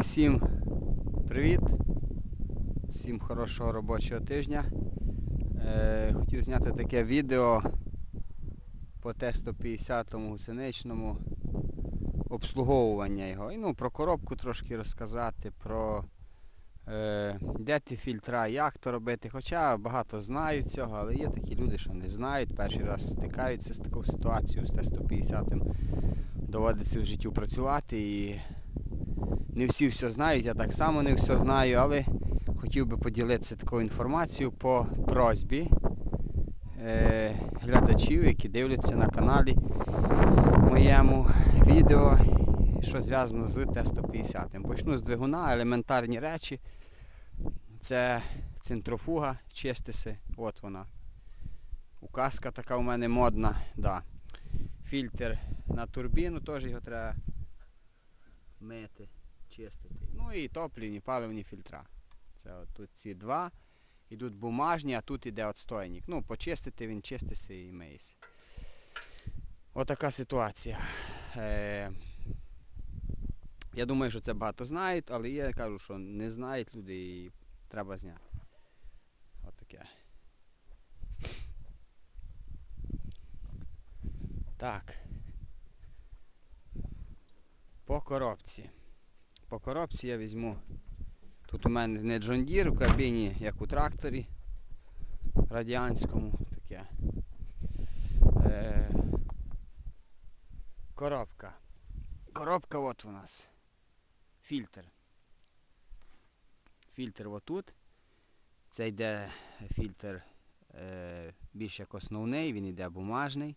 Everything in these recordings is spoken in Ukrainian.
Всім привіт, всім хорошого робочого тижня. Е, хотів зняти таке відео по Т-150 гусеничному обслуговування його. І ну, про коробку трошки розказати, про е, де ті фільтра, як то робити. Хоча багато знають цього, але є такі люди, що не знають, перший раз стикаються з такою ситуацією з Т-150. Доводиться в життю працювати і не всі все знають, я так само не все знаю, але хотів би поділитися такою інформацією по просьбі е, глядачів, які дивляться на каналі моєму відео, що зв'язано з Т-150. Почну з двигуна, елементарні речі. Це центрофуга, чистиси, от вона. Указка така у мене модна. Да. Фільтр на турбіну, теж його треба мити чистити. Ну і топлівні паливні фільтра. Це от тут ці два. Ідуть бумажні, а тут іде отстойник. Ну, почистити він чиститься і миється. Отака ситуація. Е, я думаю, що це багато знають, але я кажу, що не знають люди і треба зняти. Отаке. Так. По коробці. По коробці я візьму. Тут у мене не Deere в кабіні, як у тракторі радянському. Таке. Е, коробка. Коробка от у нас. Фільтр. Фільтр отут. Це йде фільтр е, більш як основний, він йде бумажний,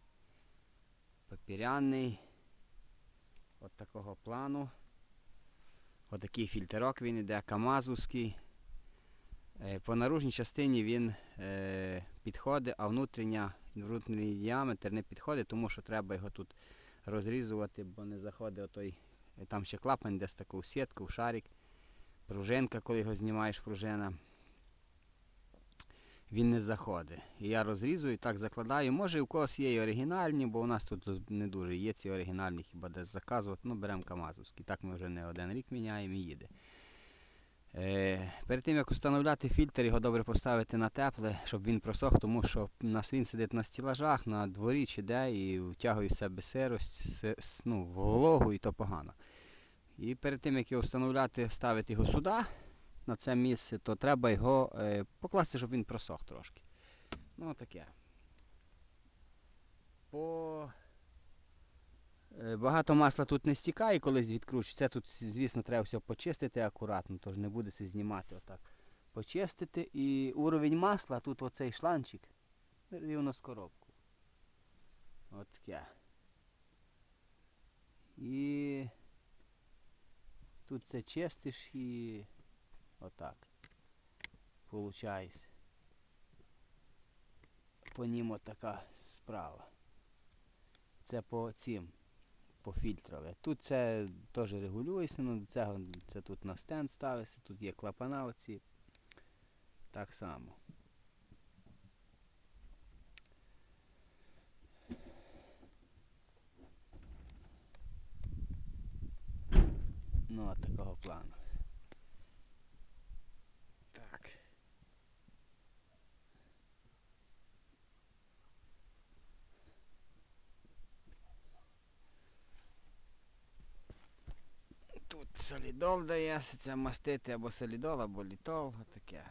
папіряний. От такого плану. Отакий фільтрок він йде, камазовський. Е, По наружній частині він е, підходить, а внутрішня, внутрішній діаметр не підходить, тому що треба його тут розрізувати, бо не заходить отой. е, Там ще клапан, десь таку сітку, шарик, пружинка, коли його знімаєш, пружина. Він не заходить. І я розрізую, так закладаю. Може у когось є і оригінальні, бо у нас тут не дуже є ці оригінальні, хіба десь заказувати. Ну, беремо Камазовський. Так ми вже не один рік міняємо і їде. Е, перед тим як встановляти фільтр, його добре поставити на тепле, щоб він просох, тому що у нас він сидить на стілажах, на дворі чи де і втягує в себе сирость, си- ну, вологу і то погано. І перед тим як його встановляти, ставити його сюди, на це місце, то треба його е, покласти, щоб він просох трошки. Ну таке. По... Е, Багато масла тут не стікає, колись відкручується. Це тут, звісно, треба все почистити акуратно, тож не буде це знімати отак. Почистити і уровень масла, тут оцей шланчик рівно з коробку. От таке. І тут це чистиш і отак. Получається. По нім отака справа. Це по цим, по фільтрове. Тут це теж регулюється, ну цього це тут на стенд ставиться, тут є клапана оці. Так само. Ну, от такого плану. Так. Тут солідол дається, це мастити або солідол, або літол, таке.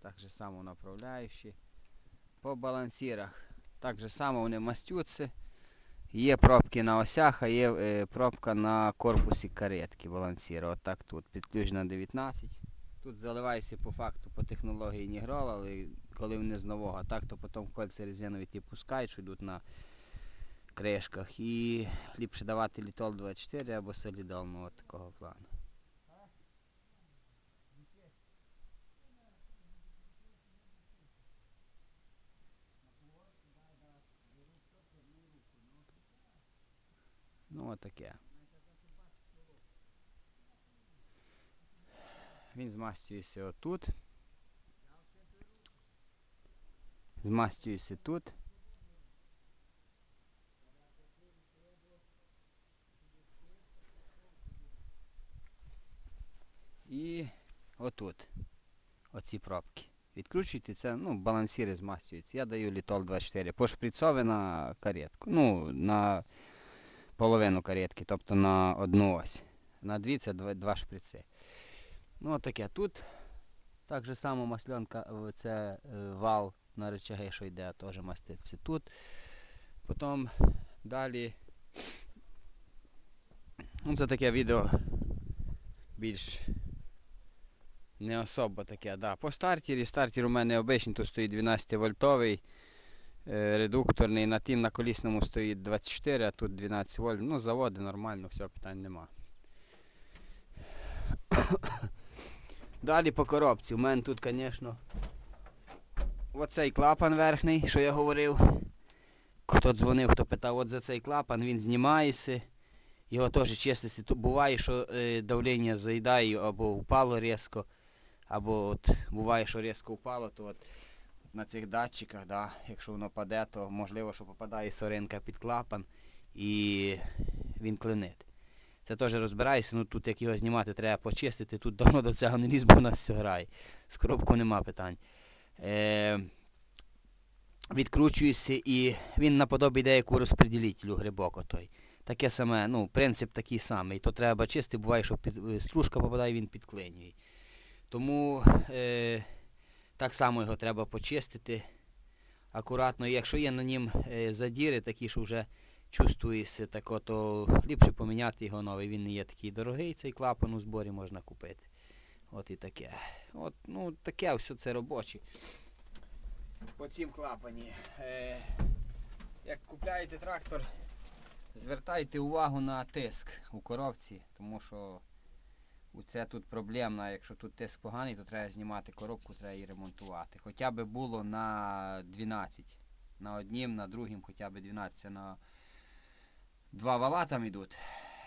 Так же само направляючі. По балансірах. Так же само вони мастються. Є пробки на осях, а є е, пробка на корпусі каретки балансіра. Отак тут. Підключена 19. Тут заливається по факту по технології Нігрол, але коли вони з нового, так то потім кольця резинові ті пускають, що йдуть на кришках. І ліпше давати літол 24 або солідол, ну от такого плану. Ну отаке. Він змастюється отут. Змастюється тут. Отут. Оці пробки. Відкручуєте це, ну, балансіри змастюються. Я даю літол 24. Пошприцове на каретку. Ну, на половину каретки, тобто на одну ось. На дві це два, два шприци. Ну, отаке. Тут так же само масленка, е, це е, вал на речаги, що йде, теж маститься тут. Потім далі. Ну, це таке відео більш не особо таке, да. По стартері, стартер у мене обичний, тут стоїть 12 вольтовий е, редукторний, на тим на колісному стоїть 24, а тут 12 вольт. Ну, заводи нормально, все, питань нема. Далі по коробці. У мене тут, звісно, оцей клапан верхній, що я говорив. Хто дзвонив, хто питав, от за цей клапан, він знімається. Його теж чиститься. Буває, що е, давлення заїдає або впало різко, або от буває, що різко впало, то от на цих датчиках, да, якщо воно паде, то можливо, що попадає соринка під клапан і він клинить. Це теж розбирається, ну тут як його знімати, треба почистити. Тут давно до цього не ліз, бо у нас все грає. З коробкою нема питань. Е, відкручується і він наподобі деяку розподілителю грибок отой. Таке саме, ну, принцип такий самий. То треба чистити, буває, що під, е, стружка попадає, він підклинює. Тому е, так само його треба почистити акуратно. І Якщо є на нім е, задіри, такі, що вже чувствуєшся, тако, то ліпше поміняти його новий. Він не є такий дорогий, цей клапан у зборі можна купити. От і таке. От, ну, таке все це робоче. По цім клапані. Е, як купляєте трактор, звертайте увагу на тиск у коробці, тому що це тут проблемно. Якщо тут тиск поганий, то треба знімати коробку, треба її ремонтувати. Хоча б було на 12. На однім, на другім хоча б 12. Це на два вала там йдуть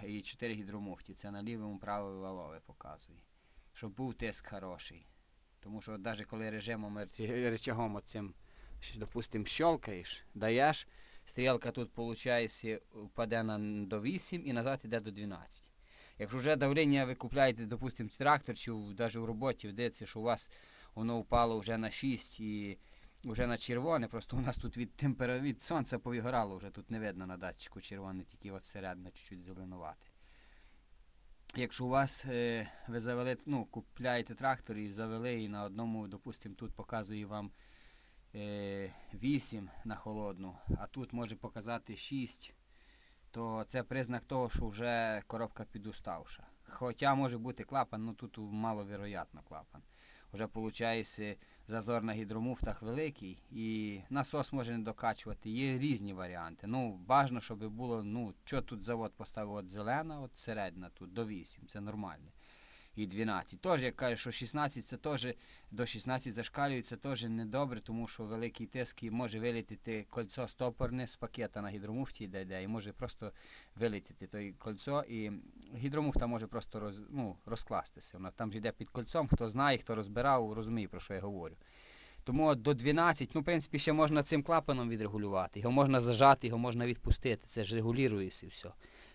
і 4 гідромуфті. Це на лівому правому валове показує. Щоб був тиск хороший. Тому що навіть коли режимом речагом оцим, щ- допустим, щелкаєш, даєш, стрілка тут, виходить, впаде на, до 8 і назад йде до 12. Якщо вже давлення ви купляєте, допустим, трактор чи навіть у роботі вдається, що у вас воно впало вже на 6 і вже на червоне, просто у нас тут від темпера... від сонця повигорало вже, тут не видно на датчику червоне, тільки от середина чуть-чуть зеленувати. Якщо у вас е, ви завели, ну, купляєте трактор і завели і на одному, допустимо, тут показує вам е, 8 на холодну, а тут може показати 6, то це признак того, що вже коробка підуставша. Хоча може бути клапан, ну тут маловероятно клапан. Вже виходить зазор на гідромуфтах великий і насос може не докачувати. Є різні варіанти. Ну, бажано, щоб було, ну, що тут завод поставив от зелена, от середня тут до 8, це нормально. І 12. Теж, як кажуть, що 16 це теж до 16 зашкалюється, теж недобре, тому що великий тиск може вилітити кольцо стопорне з пакета на гідромуфті йде, йде, і може просто вилетіти той кольцо, і гідромуфта може просто роз, ну, розкластися. Вона там ж йде під кольцом, хто знає, хто розбирав, розуміє, про що я говорю. Тому до 12, ну, в принципі, ще можна цим клапаном відрегулювати. Його можна зажати, його можна відпустити. Це ж регулюється все.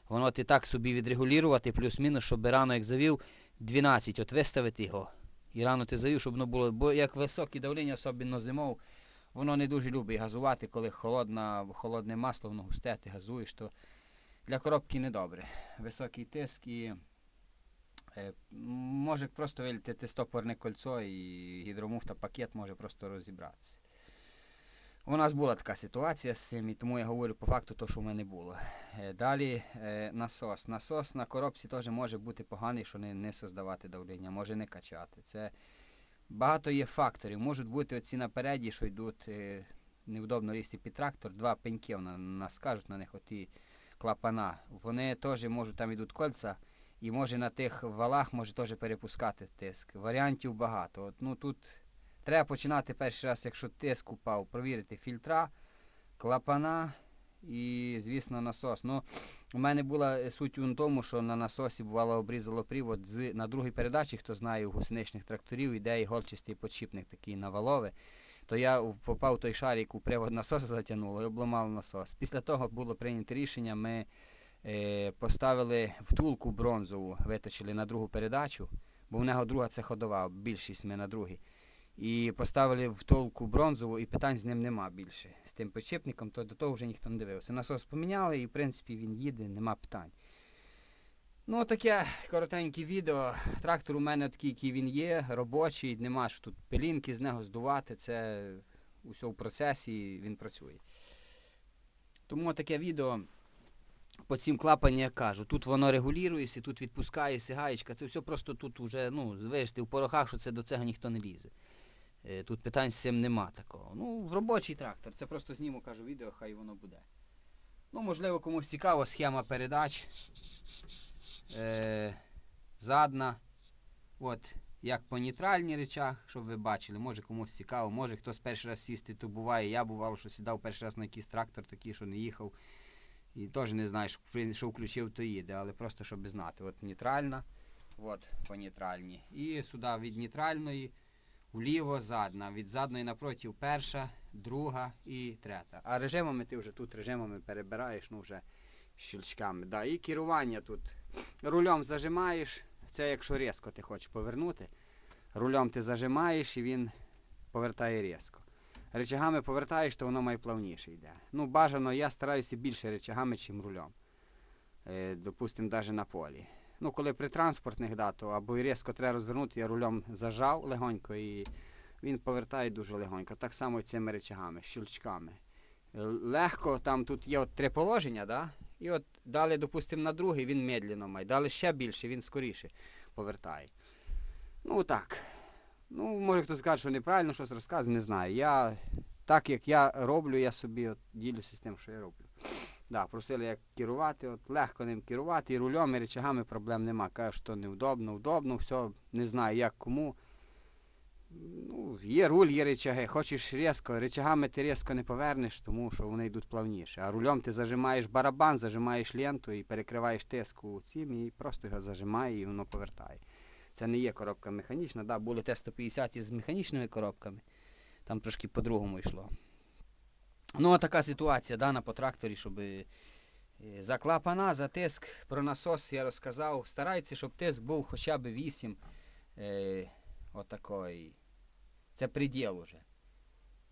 Воно і так собі відрегулювати, плюс-мінус, щоб рано як завів 12, от виставити його. І рано ти завів, щоб воно було. Бо як високе давлення, особливо зимов, воно не дуже любить газувати, коли холодна, холодне масло, воно густе, ти газуєш, то для коробки недобре. Високий тиск і е, може просто вилітити стопорне кольцо і гідромуфта пакет може просто розібратися. У нас була така ситуація з цим, і тому я говорю по факту то, що в мене було. Е, Далі е, насос. Насос на коробці теж може бути поганий, що не, не создавати давлення, може не качати. Це багато є факторів. Можуть бути оці напереді, що йдуть е, невдобно лізти під трактор, два пеньки на, нас скажуть на них оті клапана. Вони теж можуть, там йдуть кольця, і може на тих валах може теж перепускати тиск. Варіантів багато. От, ну, тут треба починати перший раз, якщо тиск упав, провірити фільтра, клапана і, звісно, насос. Ну, у мене була е, суть у тому, що на насосі бувало обрізало привод з, на другій передачі, хто знає, у гусеничних тракторів іде іголчастий подшипник такий на валове. То я в- попав в той шарик у привод насоса затягнуло і обламав насос. Після того було прийнято рішення, ми е, поставили втулку бронзову, виточили на другу передачу. бо в нього друга це ходова, більшість ми на другій. І поставили втулку бронзову, і питань з ним нема більше. З тим підшипником, то до того вже ніхто не дивився. Насос поміняли, і в принципі він їде, нема питань. Ну, таке коротеньке відео. Трактор у мене такий, який він є, робочий, нема ж тут пилінки з нього здувати, це усе в процесі, він працює. Тому таке відео по цим клапані я кажу. Тут воно регулюється, тут відпускається гаєчка. Це все просто тут вже, ну, звиш, ти в порохах, що це до цього ніхто не лізе. Е, Тут питань з цим нема такого. Ну, робочий трактор. Це просто зніму, кажу, відео, хай воно буде. Ну, можливо, комусь цікава схема передач. Е, задна. От, як по нейтральній речах, щоб ви бачили, може комусь цікаво, може хтось перший раз сісти, то буває. Я бував, що сідав перший раз на якийсь трактор такий, що не їхав. І теж не знаю, що, включив, то їде, але просто щоб знати. От нейтральна, от по нейтральній. І сюди від нейтральної вліво задна. Від задної напротив перша, друга і третя. А режимами ти вже тут режимами перебираєш, ну вже щелчками. Да. І керування тут. Рулем зажимаєш, це якщо різко ти хочеш повернути. Рулем ти зажимаєш і він повертає різко. Речагами повертаєш, то воно має плавніше йде. Ну, бажано, я стараюся більше речагами, чим рулем. Е, допустим, навіть на полі. Ну, коли при транспортних да, то або різко треба розвернути, я рулем зажав легонько і він повертає дуже легонько. Так само цими речагами, щелчками. Е, Легко, там тут є от три положення, да? і от далі, допустимо, на другий він медленно має. Далі ще більше, він скоріше повертає. Ну так. Ну, може хтось скаже, що неправильно щось розказує, не знаю. Я, так як я роблю, я собі от, ділюся з тим, що я роблю. Да, просили як керувати, от легко ним керувати, і рульом, і речагами проблем нема. Кажуть, що неудобно, удобно, все, не знаю як кому. Ну, є руль, є речаги. Хочеш різко, речагами ти різко не повернеш, тому що вони йдуть плавніше. А рулем ти зажимаєш барабан, зажимаєш ленту і перекриваєш тиск у цім, і просто його зажимає і воно повертає. Це не є коробка механічна. Да, були Т-150 із механічними коробками. Там трошки по-другому йшло. Ну, а така ситуація дана по тракторі, щоб е, за клапана, за тиск, про насос я розказав. Старайтеся, щоб тиск був хоча б 8. Е, отакої. Це приділ уже.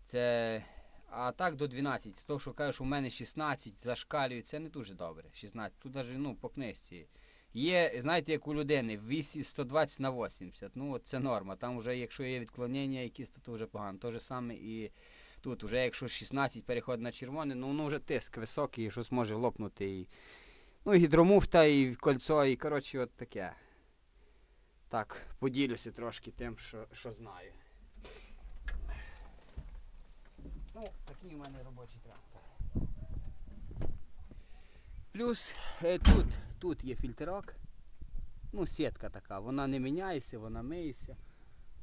Це. А так до 12. То, що кажеш, у мене 16 зашкалює, це не дуже добре. 16. Тут навіть ну, по книжці. Є, знаєте, як у людини, 200, 120 на 80. Ну, от це норма. Там вже, якщо є відклонення якісь, то, то вже погано. То же саме і тут, вже якщо 16 переходить на червоне, ну воно вже тиск високий, і щось може лопнути. І, ну, і гідромуфта, і кольцо, і коротше, от таке. Так, поділюся трошки тим, що, що знаю. Ну, такий у мене робочий трактор. Плюс е, тут, тут є фільтрок. Ну, сітка така, вона не міняється, вона миється.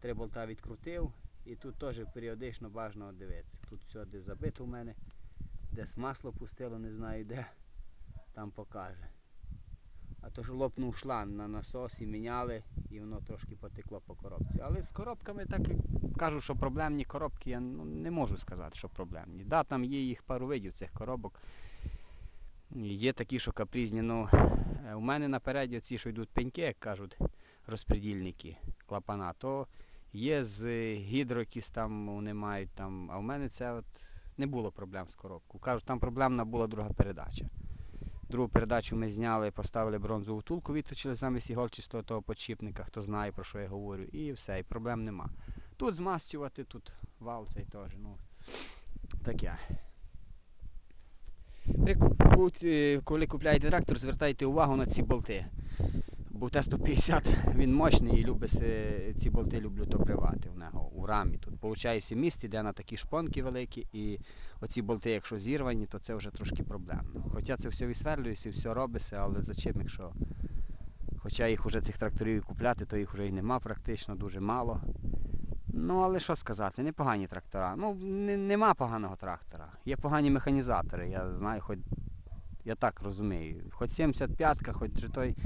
Три болта відкрутив. І тут теж періодично бажано дивитися. Тут все де забито у мене. Десь масло пустило, не знаю де. Там покаже. А то ж лопнув шланг на насосі, міняли і воно трошки потекло по коробці. Але з коробками так як кажу, що проблемні коробки, я ну, не можу сказати, що проблемні. Да, там є їх пару видів цих коробок. Є такі, що капризні. Ну, е, у мене напереді ці, що йдуть пеньки, як кажуть, розпредільники клапана, то є з гідро, якісь там вони мають там. А у мене це от не було проблем з коробкою. Кажуть, там проблемна була друга передача. Другу передачу ми зняли, поставили бронзову втулку, відточили замість ігольчистого того подшипника, хто знає про що я говорю, і все, і проблем нема. Тут змастювати, тут вал цей теж, ну таке. Коли купляєте трактор, звертайте увагу на ці болти. Бо Т-150 він мощний і любить ці болти люблю топливати в нього у рамі. Тут виходить міст іде на такі шпонки великі, і оці болти, якщо зірвані, то це вже трошки проблемно. Хоча це все висверлюється, все робиться, але зачем, якщо. Хоча їх уже цих тракторів купляти, то їх вже і нема практично, дуже мало. Ну, але що сказати, непогані трактора. Ну, не, нема поганого трактора. Є погані механізатори, я знаю, хоч я так розумію. Хоч 75-ка, хоч той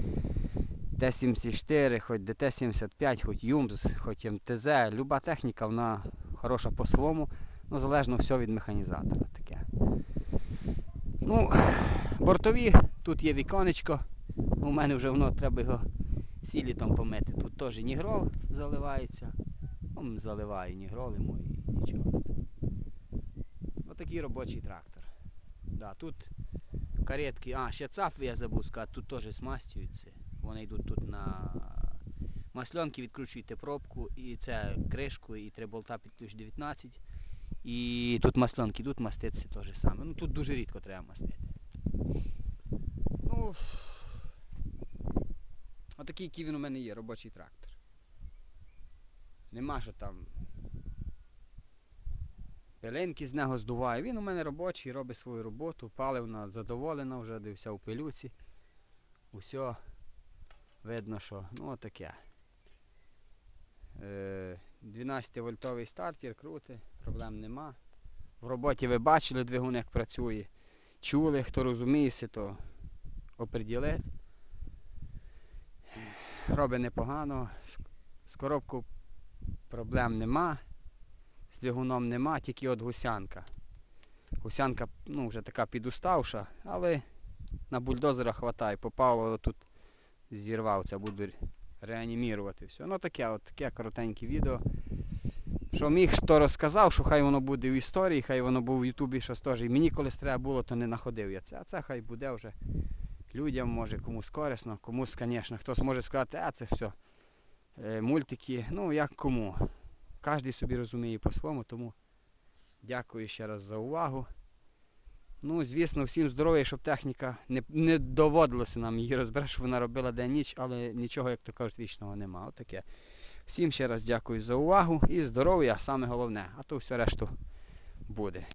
Т-74, хоч ДТ-75, хоч ЮМЗ, хоч МТЗ. Люба техніка, вона хороша по-своєму, ну залежно все від механізатора таке. Ну, бортові, тут є віконечко. У мене вже воно треба його сілі там помити. Тут теж нігрол заливається. Ну, заливаю нігрол йому і нічого. Отакий робочий трактор. Да, тут каретки, а, ще цафи я забув сказати, тут теж смастюються. Вони йдуть тут на масленки, відкручуєте пробку, і це кришку, і три болта під ключ 19. І тут масленки, тут маститься те ж саме. Ну тут дуже рідко треба мастити. Ну, отакий, який він у мене є, робочий трактор. Нема що там. Пилинки з нього здуває. Він у мене робочий, робить свою роботу, паливна, задоволена вже, де вся у пилюці. Усе. Видно, що. Ну отаке. Е, 12 вольтовий стартер, крути, проблем нема. В роботі ви бачили двигун, як працює. Чули, хто розуміється, то оприділить. Робить непогано. З- коробкою проблем нема. З двигуном нема, тільки от гусянка. Гусянка ну, вже така підуставша, але на бульдозера хватає. Попало тут зірвався, буду реанімірувати все. Ну таке, от таке коротеньке відео. Що міг, хто розказав, що хай воно буде в історії, хай воно буде в Ютубі щось теж. І мені колись треба було, то не знаходив я це. А це хай буде вже людям, може комусь корисно, комусь, звісно, хтось може сказати, а це все. Е, мультики, ну як кому. Кожен собі розуміє по-своєму, тому дякую ще раз за увагу. Ну, звісно, всім здоров'я, щоб техніка не, не доводилося нам її розбирати, щоб вона робила день ніч, але нічого, як то кажуть, вічного нема. Отаке. Всім ще раз дякую за увагу і здоров'я, саме головне, а то все решту буде.